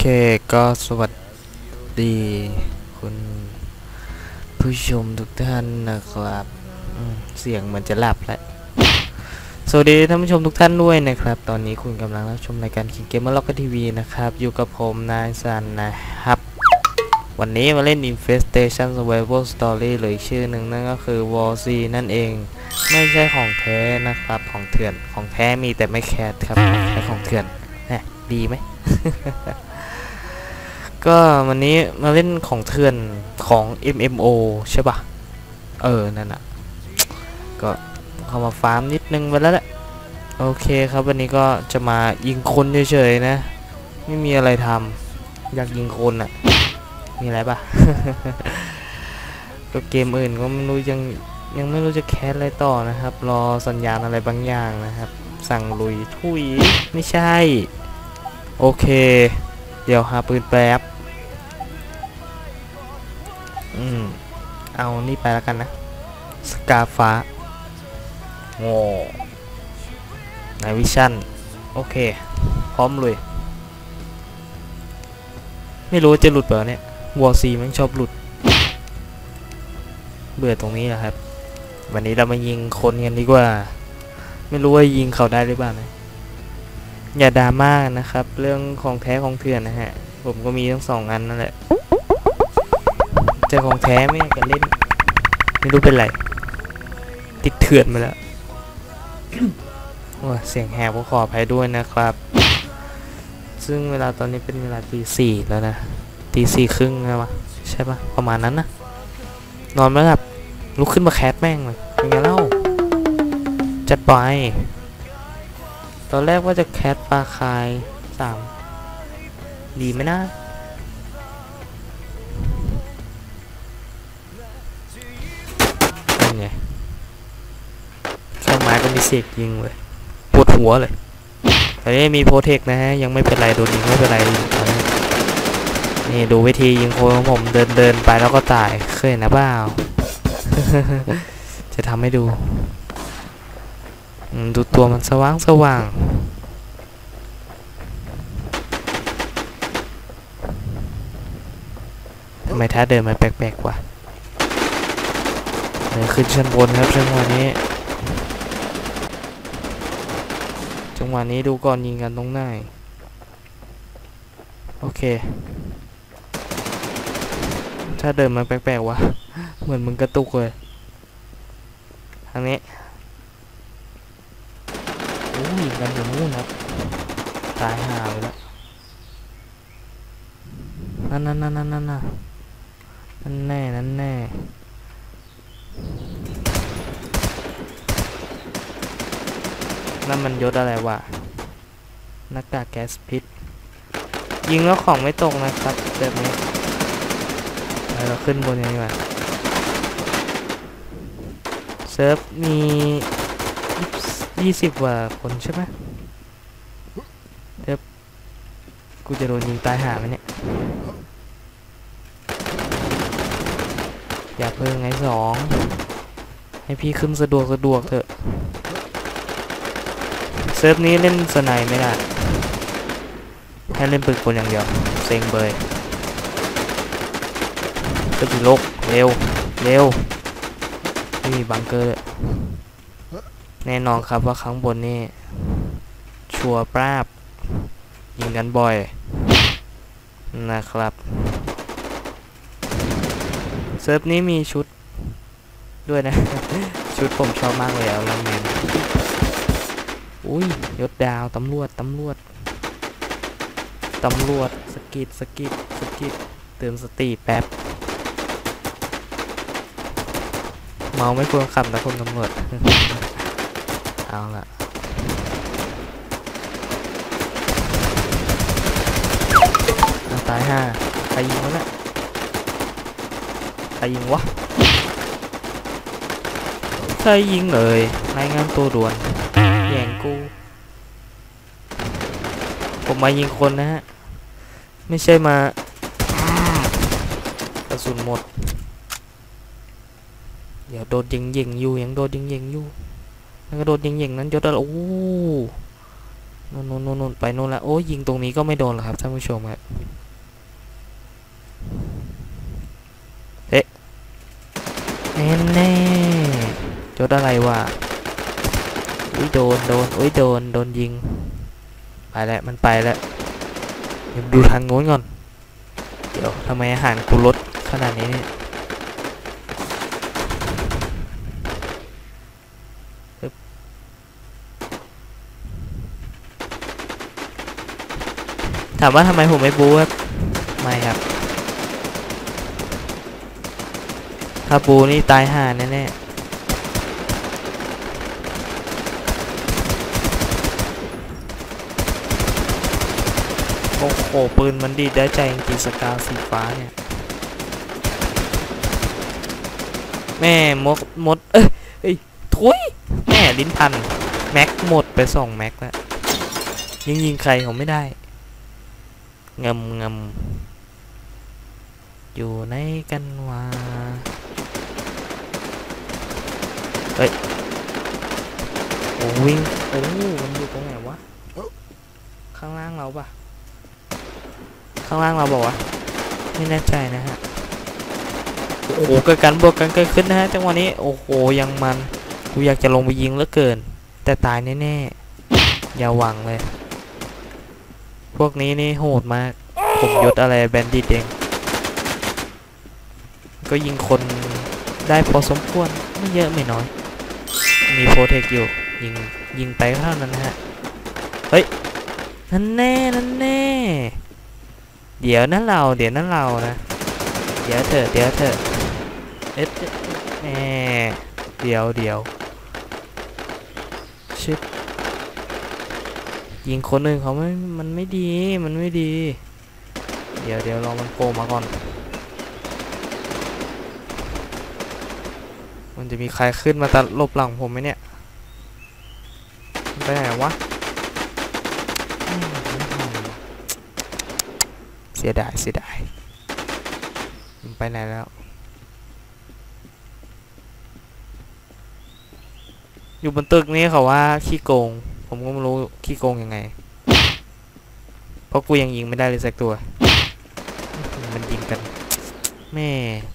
โอเคก็สวัสดีคุณผู้ชมทุกท่านนะครับเสียงเหมือนจะหลับแล้วสวัสดีท่านผู้ชมทุกท่านด้วยนะครับ ตอนนี้คุณกำลังรับชมรายการคิงเกมเมอร์ล็อกทีวีนะครับ อยู่กับผมนายซันนะครับ วันนี้มาเล่น Infestation Survival Story หรือชื่อหนึ่งนั่นก็คือ War Z นั่นเอง ไม่ใช่ของแท้นะครับของเถื่อนของแท้มีแต่ไม่แคสครับใช้ของเถื่อนแหมดีไหม ก็วันนี้มาเล่นของเถื่อนของ MMO ใช่ปะเออ นั่นอะก็เข้ามาฟาร์มนิดนึงไปแล้วแหละ โอเคครับวันนี้ก็จะมายิงคนเฉยๆนะ ไม่มีอะไรทำอยากยิงคนอะมีอะไรปะก็เกมอื่นก็ไม่รู้ยังยังไม่รู้จะแคสอะไรต่อนะครับ รอสัญญาณอะไรบางอย่างนะครับ สั่งลุยทุยไม่ใช่ โอเค เดี๋ยวหาปืนแป๊บ อืม เอานี่ไปแล้วกันนะ สกาฟ้าโง่ในวิชั่น โอเค พร้อมเลย ไม่รู้จะหลุดเปล่าเนี่ยวอร์ซีมันชอบหลุด เบื่อตรงนี้แหละครับ วันนี้เรามายิงคนกันดีกว่า ไม่รู้ว่ายิงเขาได้หรือเปล่านะอย่าดราม่านะครับ เรื่องของแท้ของเถื่อนนะฮะ ผมก็มีทั้งสองอันนั่นแหละ เจอของแท้ไม่อยากจะเล่น ไม่รู้เป็นไร ติดเถื่อนมาแล้วโอ้เสียงแหบก็ขออภัยด้วยนะครับ ซึ่งเวลาตอนนี้เป็นเวลาตีสี่แล้วนะตีสี่ครึ่งแล้วะใช่ปะประมาณนั้นนะนอนไม่หลับลุกขึ้นมาแคสแม่งเลยเป็นไงเล่าจัดไป ตอนแรกว่าจะแคสปลาคายสามดีไหมนะ มีเสกยิงเลยปวดหัวเลยแต่นี่มีโปรเทคนะฮะยังไม่เป็นไรโดนยิงไม่เป็นไรนี่ดูวิธียิงโคนของผมเดินเดินไปแล้วก็ตายเคยนะเปล่า จะทำให้ดู ดูตัวมันสว่างสว่างทำไมท่าเดินมันแปลกๆวะเดินขึ้นชั้นบนครับจังหวะนี้ จังหวะนี้ดูก่อนยิงกันตรงหน้า โอเค ถ้าเดินมันแปลกๆวะ เหมือนมึงกระตุกเลย ทางนี้โอ้ยกันอยู่นู่นครับ ตายห่าไปแล้วนั่นนั่นนั่นนั่นนั่นนั่นแน่นั่นแน่ นั่นมันยศอะไรวะหน้ากากแก๊สพิษ ยิงแล้วของไม่ตกนะครับแบบนี้ไปเราขึ้นบนยังไงวะเซิร์ฟมียี่สิบกว่าคนใช่ไหมเดี๋ยวกูจะโดนยิงตายหาไหมเนี่ย อย่าเพิ่งไงสอง ให้พี่ขึ้นสะดวกสะดวกเถอะ เซิร์ฟนี้เล่นสไนไม่ได้ให้เล่นปืนกลอย่างเดียวเซ็งเบยก็จะลกเร็วเร็วไม่มีบังเกอร์ด้วยแน่นอนครับว่าข้างบนนี่ ชัวร์ปราบ ยิงกันบ่อย นะครับ เซิร์ฟนี้มีชุดด้วยนะ ชุดผมชอบมากเลยเอะลังเมน อุ้ยยศดาวตำรวจตำรวจตำรวจสกิดสกิดสกิดเตือนสติแป๊บ เมาไม่ควรขับนะคุณตำรวจเอาละตายห้าใครยิงวะเนี่ยใครยิงวะใครยิงเลยรายงานตัวด่วน แย่งกู ผมมายิงคนนะฮะ ไม่ใช่มากระสุนหมด เดี๋ยวโดนยิงยิงอยู่ยังโดนยิงยิงอยู่แล้วก็โดนยิงยิงนั้นยศอะไรโอ้นู่นนู่นนไปนู่นละโอ้ยยิงตรงนี้ก็ไม่โดนหรอกครับท่านผู้ชมครับเอ๊ะแน่แน่ๆจดอะไรวะ อุ้ยโดนโดนอุ้ยโดนโดนยิง ไปแล้วมันไปแล้วเดี๋ยวดูทางโน้นก่อน เดี๋ยวทำไมอาหารกูลดขนาดนี้เนี่ยถามว่าทำไมผมไม่บู๊ครับไม่ครับ ถ้าบูนี่ตายห่าแน่ๆ โอ้โหปืนมันดีได้ใจจริงสกาสีฟ้าเนี่ยแม่มดมดเอ้ยเอ้ยทุยแม่ลิ้นพันแม็กหมดไปสองแม็กแล้วยิงยิงใครเขาไม่ได้งำงำอยู่ในกันวาเฮ้ยโอ้วิ่งโอ้มันอยู่ตรงไหนวะ ข้างล่างเราปะ ข้างล่างเราบอกว่าวะไม่แน่ใจนะฮะโอ้โหเกิดการบวกกันเกิดขึ้นนะฮะจังหวะนี้โอ้โหยังมันกูอยากจะลงไปยิงเหลือเกิน แต่ตายแน่ๆอย่าหวังเลย พวกนี้นี่โหดมาก ผมยศอะไรแบนดิตเองก็ยิงคนได้พอสมควรไม่เยอะไม่น้อย มีโปรเทคอยู่ยิงยิงไปก็เท่านั้นนะฮะ เฮ้ย นั่นแน่ นั่นแน่ เดี๋ยวนั่นเรา เดี๋ยวนั่นเรานะ เดี๋ยวเถอะเดี๋ยวเถอะเอ๊ะแหมเดี๋ยวเดี๋ยวชิบยิงคนอื่นเขาไม่ มันไม่ดี มันไม่ดี เดี๋ยวเดี๋ยวรอมันโผล่มาก่อน มันจะมีใครขึ้นมาตัดลบหลังผมไหมเนี่ย ไปไหนวะอืม เสียดายเสียดายมันไปไหนแล้ว อยู่บนตึกนี้เขาว่าขี้โกง ผมก็ไม่รู้ขี้โกงยังไง เพราะกูยังยิงไม่ได้เลยสักตัว มันยิงกัน แม่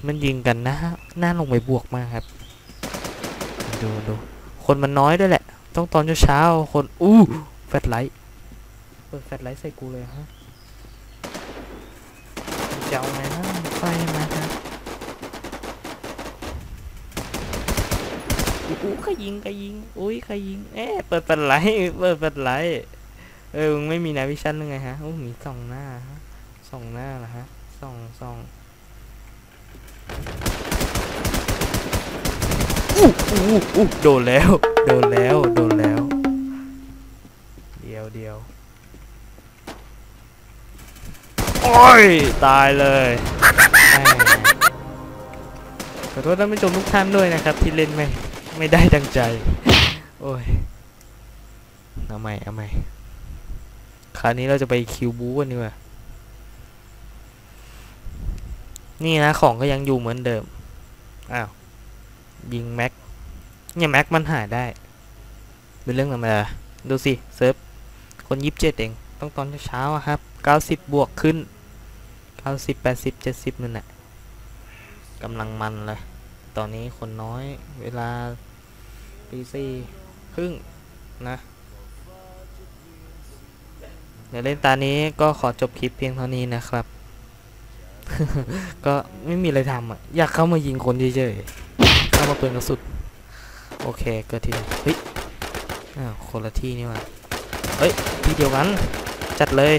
มันยิงกันนะน่าลงไปบวกมากครับ ดูดู คนมันน้อยด้วยแหละ ต้องตอนเช้าๆคน อู้ แฟลชไลท์ เปิดแฟลชไลท์ใส่กูเลยฮะ เจ้าไงนะไฟมาครับอู้ใครยิงใครยิงอุ้ยใครยิงเอ๊ะเปิดเป็นไรเปิดเป็นไรเออมึงไม่มีนาวิชั่นหรือไงฮะโอ้มีสองหน้าฮะสองหน้าเหรอฮะสองสองอู้อู้อู้โดนแล้ว โดนแล้ว โดนแล้ว เดียวเดียว โอ้ย ตายเลยขอโทษท่านผู้ชมทุกท่านด้วยนะครับ ที่เล่นไม่ไม่ได้ดังใจ โอ้ยเอาใหม่เอาใหม่คราวนี้เราจะไปคิวบูกันดีกว่านี่นะของก็ยังอยู่เหมือนเดิม อ้าว ยิงแม็ก เนี่ยแม็กมันหายได้ เป็นเรื่องธรรมดาดูสิ เซิร์ฟ คนยิบเจ็ดเอง ต้องตอนเช้าครับเก้าสิบบวกขึ้น ก้าสิบแปดสิบเจ็ดสิบนั่นแหละกำลังมันเลยตอนนี้คนน้อยเวลาปีสี่ครึ่งนะเดี๋ยวเล่นตานี้ก็ขอจบคลิปเพียงเท่านี้นะครับ ก็ไม่มีอะไรทำอะ อยากเข้ามายิงคนเฉยๆเข้ามาเปิดกระสุนโอเคเกิดที่เฮ้ยอ้าวคนละที่นี่ว่าเฮ้ย ที่เดียวกัน จัดเลย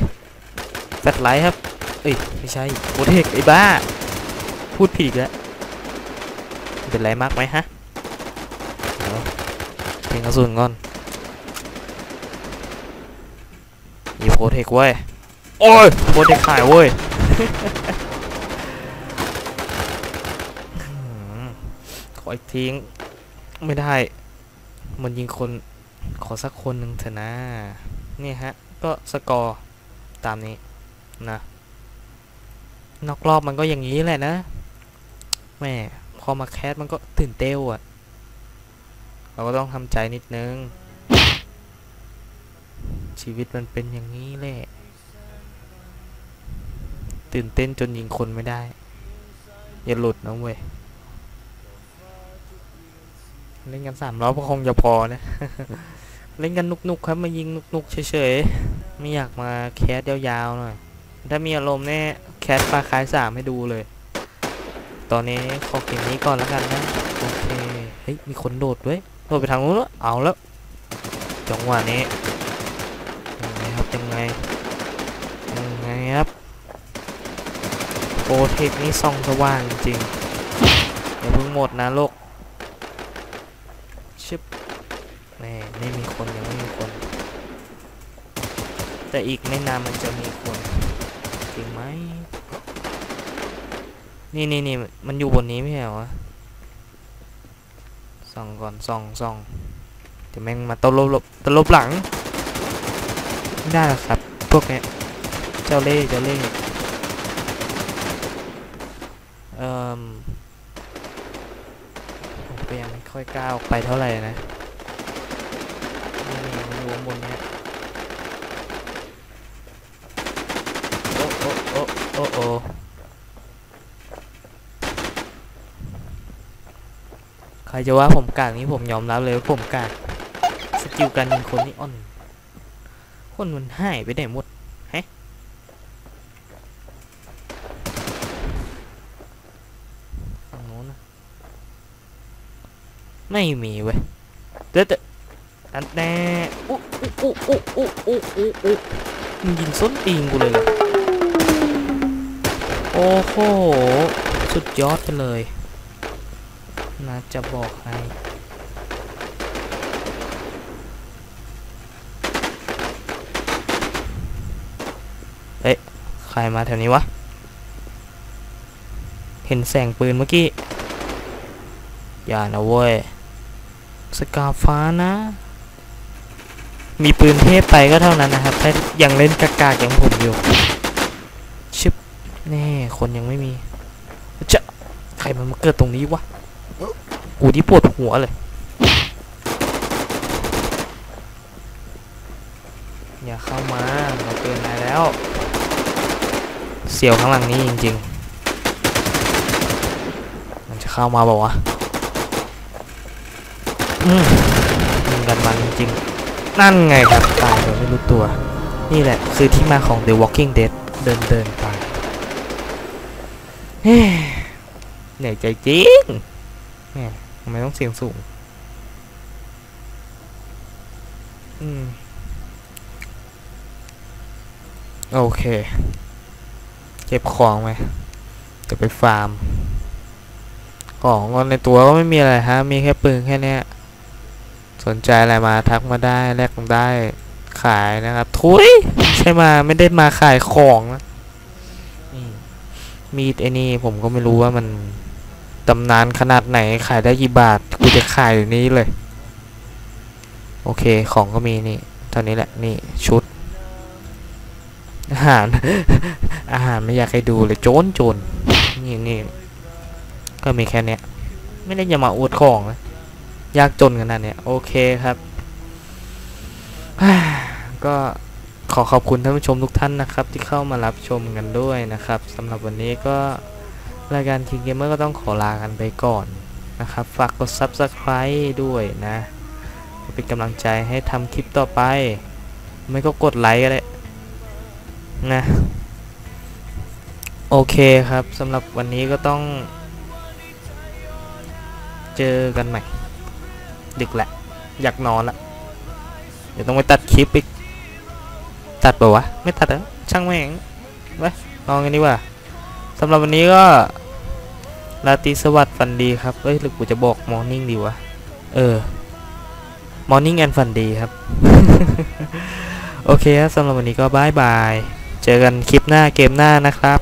แฟลชไลท์ครับ เอ้ยไม่ใช่โปรเทคไอ้บ้า พูดผิดอีกแล้วเป็นไรมากไหมฮะเดี๋ยวเพียงกระสุนก่อนมีโปรเทคเว้ยโอ้ยโปรเทคหายเว้ยขออีกทิ้งไม่ได้ มันยิงคนขอสักคนหนึ่งเถอะนะนี่ฮะ ก็สกอร์ตามนี้นะ นอกรอบมันก็อย่างนี้แหละนะแม่พอมาแคสมันก็ตื่นเต้วอะ่ะ เราก็ต้องทำใจนิดนึงชชีวิตมันเป็นอย่างนี้แหละ ตื่นเต้นจนยิงคนไม่ได้ อย่าหลุดนะเว้ยเล่นกันสามรอบก็คงจะพอนะ เล่นกันนุกๆครับมายิงนุกๆเฉยๆ ไม่อยากมาแคสยาวๆหน่อย ถ้ามีอารมณ์แน่ แคสปลาคายสามให้ดูเลย ตอนนี้ขอเกมนี้ก่อนแล้วกันนะโอเคเฮ้ยมีคนโดดด้วยโดดไปทางนู้นแล้วเอาแล้วจังหวะนี้ยังไงครับยังไงยังไงครับโปรเทคนี่ส่องสว่างจริงอย่าเพิ่งหมดนะโลกชิบแน่ไม่มีคนยังไม่มีคน แต่อีกไม่นานมันจะมีคนจริงไหม นี่นี่นี่มันอยู่บนนี้ไม่ใช่เหรอวะส่องก่อนส่องส่องเดี๋ยวแม่งมาตลบหลบตลบหลัง ไม่ได้หรอกครับ พวกเนี้ยเจ้าเล่เจ้าเล่เอ่อผมก็ยังไม่ค่อยกล้าออกไปเท่าไหร่นะนี่มันอยู่บนเนี้ยโอ้โอ้โอ้โอ้ ใครจะว่าผมกากนี้ผมยอมรับเลยว่าผมกากสกิลการยิงคนนี่อ่อน คนมันหายไปไหนหมดฮะฝั่งโน้นนะไม่มีเว้ยเด็ดอันแน่อุ๊อุ๊อุ๊อุ๊อุ๊อุ๊อุ๊มึงยิงส้นตีนกูเลยโอ้โห สุดยอดไปเลย นะจะบอกให้ใครมาแถวนี้วะ เห็นแสงปืนเมื่อกี้ อย่านะเว้ย สกาฟ้านะ มีปืนเทพไปก็เท่านั้นนะครับ ถ้ายังเล่นกากๆอย่างผมอยู่ ชิบแน่คนยังไม่มีจะใครมันมาเกิดตรงนี้วะ กูที่ปวดหัวเลย อย่าเข้ามาเราเกินนายแล้ว เสียวข้างหลังนี้จริงๆ มันจะเข้ามาบอกว่าวะอืมยิงกันมันจริงๆนั่นไงครับตายโดยไม่รู้ตัว นี่แหละคือที่มาของ The Walking Dead เดินเดินตายเหนื่อยใจจริง ทำไมต้องเสียงสูง อืม โอเค เก็บของไหมจะไปฟาร์ม ของในตัวก็ไม่มีอะไรฮะ มีแค่ปืนแค่เนี้ยสนใจอะไรมาทักมาได้แลกได้ขายนะครับ ทุยใช่มาไม่ได้มาขายของนะมีดไอ้นี่ผมก็ไม่รู้ว่ามัน ตำนานขนาดไหนขายได้กี่บาทกูจะขายอยู่นี้เลย โอเคของก็มีนี่เท่านี้แหละนี่ชุด อาหาร อาหารไม่อยากให้ดูเลยโจนโจนนี่นี่ก็มีแค่เนี้ยไม่ได้จะมาอวดของนะยากจนขนาดเนี้ยโอเคครับก็ขอขอบคุณท่านผู้ชมทุกท่านนะครับ ที่เข้ามารับชมกันด้วยนะครับสำหรับวันนี้ก็ รายการ King Gamer ก็ต้องขอลากันไปก่อนนะครับ ฝากกด Subscribe ด้วยนะเป็นกำลังใจให้ทำคลิปต่อไป ไม่ก็กดไลค์ก็ได้นะโอเคครับสำหรับวันนี้ก็ต้อง เจอกันใหม่ ดึกแหละ อยากนอนละเดี๋ยวต้องไปตัดคลิปอีก ตัดเปล่าวะ ไม่ตัดอะช่างแม่งไว้ลองกันดีกว่า สำหรับวันนี้ก็ราตรีสวัสดิ์ฝันดีครับ เอ้ยหรือกูจะบอกมอร์นิ่งดีวะ เออ มอร์นิ่งแอนฝันดีครับ โอเคครับสำหรับวันนี้ก็บายบาย เจอกันคลิปหน้าเกมหน้านะครับ